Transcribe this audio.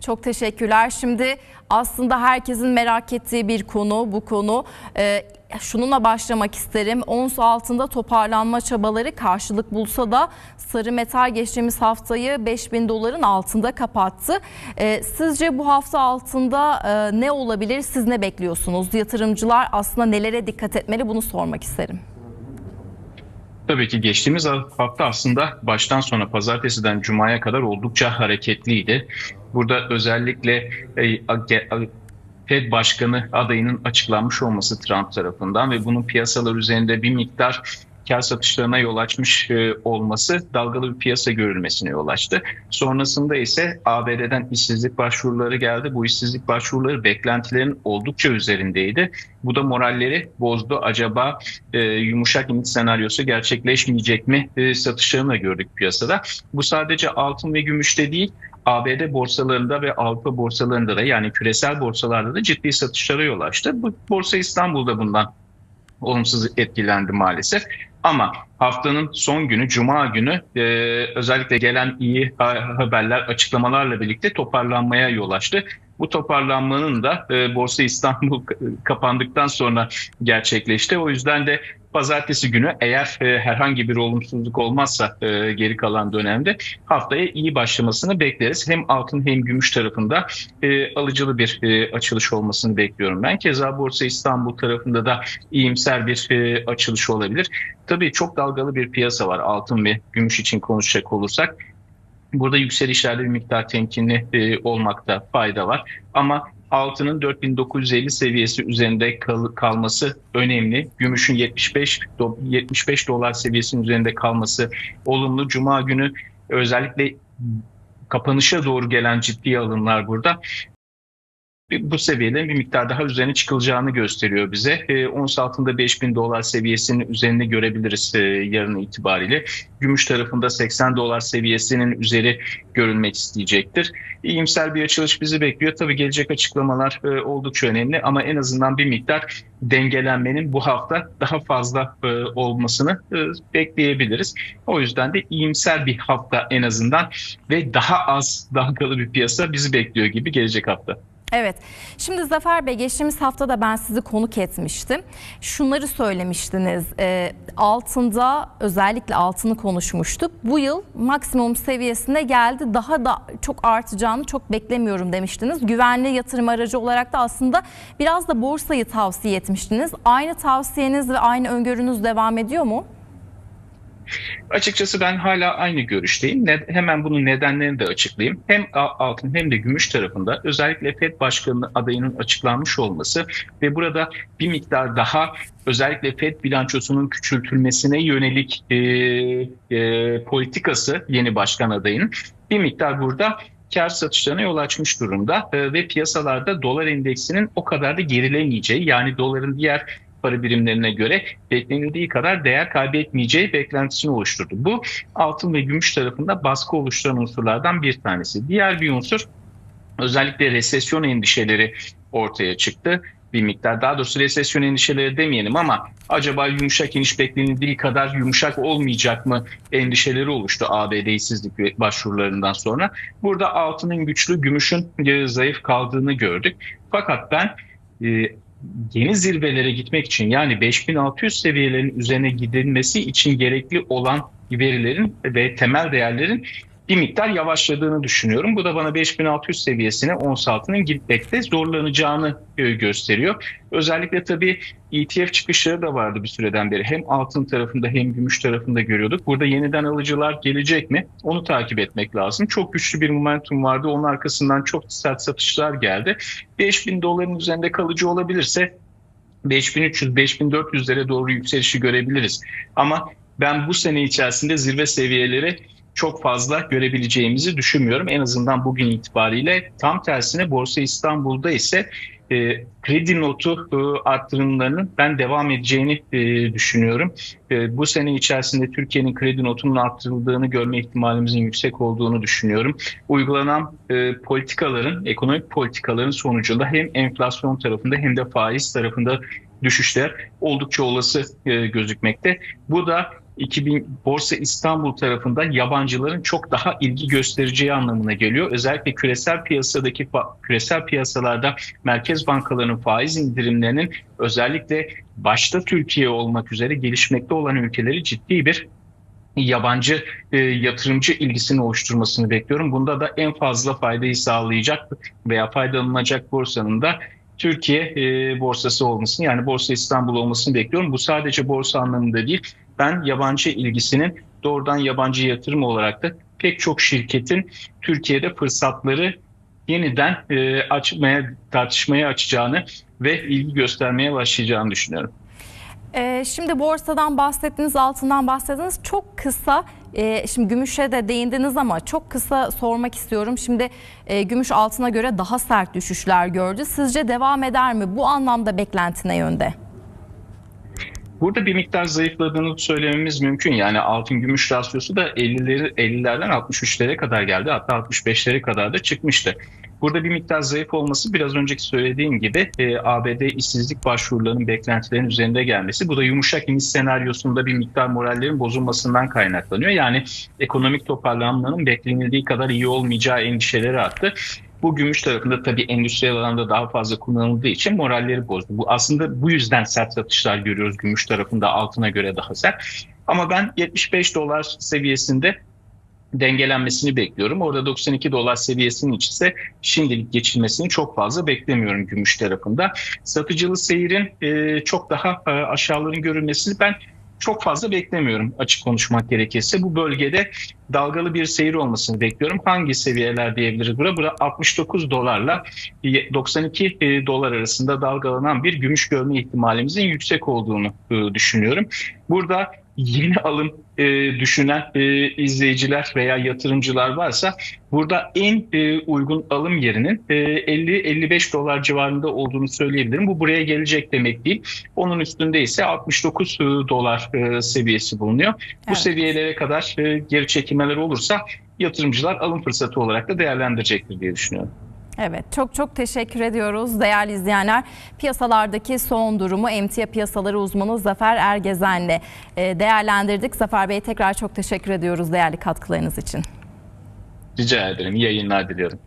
Çok teşekkürler. Şimdi aslında herkesin merak ettiği bir konu bu konu. Ee, şununla başlamak isterim. Ons altında toparlanma çabaları karşılık bulsa da sarı metal geçtiğimiz haftayı 5000 doların altında kapattı. Ee, sizce bu hafta altında e, ne olabilir? Siz ne bekliyorsunuz? Yatırımcılar aslında nelere dikkat etmeli bunu sormak isterim. Tabii ki geçtiğimiz hafta aslında baştan sona pazartesiden cumaya kadar oldukça hareketliydi. Burada özellikle e, Fed Başkanı adayının açıklanmış olması Trump tarafından ve bunun piyasalar üzerinde bir miktar kar satışlarına yol açmış e, olması dalgalı bir piyasa görülmesine yol açtı. Sonrasında ise ABD'den işsizlik başvuruları geldi. Bu işsizlik başvuruları beklentilerin oldukça üzerindeydi. Bu da moralleri bozdu. Acaba e, yumuşak limit senaryosu gerçekleşmeyecek mi e, satışlarını da gördük piyasada. Bu sadece altın ve gümüşte değil ABD borsalarında ve Avrupa borsalarında da yani küresel borsalarda da ciddi satışlara yol açtı. Bu Borsa İstanbul'da bundan olumsuz etkilendi maalesef. Ama haftanın son günü Cuma günü e, özellikle gelen iyi haberler açıklamalarla birlikte toparlanmaya yol açtı. Bu toparlanmanın da e, Borsa İstanbul kapandıktan sonra gerçekleşti. O yüzden de pazartesi günü eğer e, herhangi bir olumsuzluk olmazsa e, geri kalan dönemde haftaya iyi başlamasını bekleriz. Hem altın hem gümüş tarafında e, alıcılı bir açılış olmasını bekliyorum ben. Keza Borsa İstanbul tarafında da iyimser bir açılış olabilir. Tabii çok dalgalı bir piyasa var altın ve gümüş için konuşacak olursak. Burada yükselişlerde bir miktar temkinli e, olmakta fayda var. Ama altının 4950 seviyesi üzerinde kal, kalması önemli. Gümüşün 75 75 dolar seviyesinin üzerinde kalması olumlu. Cuma günü özellikle kapanışa doğru gelen ciddi alımlar burada bu seviyelerin bir miktar daha üzerine çıkılacağını gösteriyor bize. E, ons altında 5000 dolar seviyesinin üzerinde görebiliriz e, yarın itibariyle. Gümüş tarafında 80 dolar seviyesinin üzeri görülmek isteyecektir. İyimser bir açılış bizi bekliyor. Tabii gelecek açıklamalar e, oldukça önemli ama en azından bir miktar dengelenmenin bu hafta daha fazla e, olmasını e, bekleyebiliriz. O yüzden de iyimser bir hafta en azından ve daha az dalgalı bir piyasa bizi bekliyor gibi gelecek hafta. Evet. Şimdi Zafer Bey geçtiğimiz hafta da ben sizi konuk etmiştim. Şunları söylemiştiniz. E, altında özellikle altını konuşmuştuk. Bu yıl maksimum seviyesine geldi. Daha da çok artacağını çok beklemiyorum demiştiniz. Güvenli yatırım aracı olarak da aslında biraz da borsayı tavsiye etmiştiniz. Aynı tavsiyeniz ve aynı öngörünüz devam ediyor mu? Açıkçası ben hala aynı görüşteyim. Ne, hemen bunun nedenlerini de açıklayayım. Hem altın hem de gümüş tarafında özellikle FED Başkanı adayının açıklanmış olması ve burada bir miktar daha özellikle FED bilançosunun küçültülmesine yönelik e, e, politikası yeni başkan adayının bir miktar burada kar satışlarına yol açmış durumda e, ve piyasalarda dolar endeksinin o kadar da gerilemeyeceği yani doların diğer para birimlerine göre beklenildiği kadar değer kaybetmeyeceği beklentisini oluşturdu. Bu altın ve gümüş tarafında baskı oluşturan unsurlardan bir tanesi. Diğer bir unsur özellikle resesyon endişeleri ortaya çıktı bir miktar. Daha doğrusu resesyon endişeleri demeyelim ama acaba yumuşak iniş beklenildiği kadar yumuşak olmayacak mı endişeleri oluştu ABD işsizlik başvurularından sonra. Burada altının güçlü, gümüşün zayıf kaldığını gördük. Fakat ben e, yeni zirvelere gitmek için yani 5600 seviyelerin üzerine gidilmesi için gerekli olan verilerin ve temel değerlerin bir miktar yavaşladığını düşünüyorum. Bu da bana 5600 seviyesine ons altının gitmekte zorlanacağını gösteriyor. Özellikle tabii ETF çıkışları da vardı bir süreden beri. Hem altın tarafında hem gümüş tarafında görüyorduk. Burada yeniden alıcılar gelecek mi? Onu takip etmek lazım. Çok güçlü bir momentum vardı. Onun arkasından çok sert satışlar geldi. 5000 doların üzerinde kalıcı olabilirse 5300-5400'lere doğru yükselişi görebiliriz. Ama ben bu sene içerisinde zirve seviyeleri çok fazla görebileceğimizi düşünmüyorum. En azından bugün itibariyle tam tersine Borsa İstanbul'da ise e, kredi notu e, arttırımlarının ben devam edeceğini e, düşünüyorum. E, bu sene içerisinde Türkiye'nin kredi notunun arttırıldığını görme ihtimalimizin yüksek olduğunu düşünüyorum. Uygulanan e, politikaların, ekonomik politikaların sonucunda hem enflasyon tarafında hem de faiz tarafında düşüşler oldukça olası e, gözükmekte. Bu da 2000 Borsa İstanbul tarafında yabancıların çok daha ilgi göstereceği anlamına geliyor. Özellikle küresel piyasadaki küresel piyasalarda merkez bankalarının faiz indirimlerinin özellikle başta Türkiye olmak üzere gelişmekte olan ülkeleri ciddi bir yabancı e, yatırımcı ilgisini oluşturmasını bekliyorum. Bunda da en fazla faydayı sağlayacak veya faydalanacak borsanın da Türkiye e, borsası olmasını yani Borsa İstanbul olmasını bekliyorum. Bu sadece borsa anlamında değil. Ben yabancı ilgisinin doğrudan yabancı yatırım olarak da pek çok şirketin Türkiye'de fırsatları yeniden e, açmaya tartışmaya açacağını ve ilgi göstermeye başlayacağını düşünüyorum. Ee, şimdi borsadan bahsettiniz, altından bahsettiniz. Çok kısa, e, şimdi gümüşe de değindiniz ama çok kısa sormak istiyorum. Şimdi e, gümüş altına göre daha sert düşüşler gördü. Sizce devam eder mi? Bu anlamda beklenti ne yönde? Burada bir miktar zayıfladığını söylememiz mümkün. Yani altın gümüş rasyosu da 50'leri 50'lerden 63'lere kadar geldi. Hatta 65'lere kadar da çıkmıştı. Burada bir miktar zayıf olması biraz önceki söylediğim gibi e, ABD işsizlik başvurularının beklentilerin üzerinde gelmesi. Bu da yumuşak iniş senaryosunda bir miktar morallerin bozulmasından kaynaklanıyor. Yani ekonomik toparlanmanın beklenildiği kadar iyi olmayacağı endişeleri arttı. Bu gümüş tarafında tabii endüstriyel alanda daha fazla kullanıldığı için moralleri bozdu. Bu aslında bu yüzden sert satışlar görüyoruz gümüş tarafında altına göre daha sert. Ama ben 75 dolar seviyesinde dengelenmesini bekliyorum. Orada 92 dolar seviyesinin ise şimdilik geçilmesini çok fazla beklemiyorum gümüş tarafında. Satıcılı seyirin e, çok daha e, aşağıların görülmesini ben çok fazla beklemiyorum açık konuşmak gerekirse. Bu bölgede dalgalı bir seyir olmasını bekliyorum. Hangi seviyeler diyebiliriz? Burada, burada 69 dolarla 92 e, dolar arasında dalgalanan bir gümüş görme ihtimalimizin yüksek olduğunu e, düşünüyorum. Burada yeni alım e, düşünen e, izleyiciler veya yatırımcılar varsa burada en e, uygun alım yerinin e, 50-55 dolar civarında olduğunu söyleyebilirim. Bu buraya gelecek demek değil. Onun üstünde ise 69 e, dolar e, seviyesi bulunuyor. Bu Evet. seviyelere kadar e, geri çekilmeler olursa yatırımcılar alım fırsatı olarak da değerlendirecektir diye düşünüyorum. Evet çok çok teşekkür ediyoruz değerli izleyenler. Piyasalardaki son durumu emtia piyasaları uzmanı Zafer Ergezen'le e, değerlendirdik. Zafer Bey tekrar çok teşekkür ediyoruz değerli katkılarınız için. Rica ederim. İyi yayınlar diliyorum.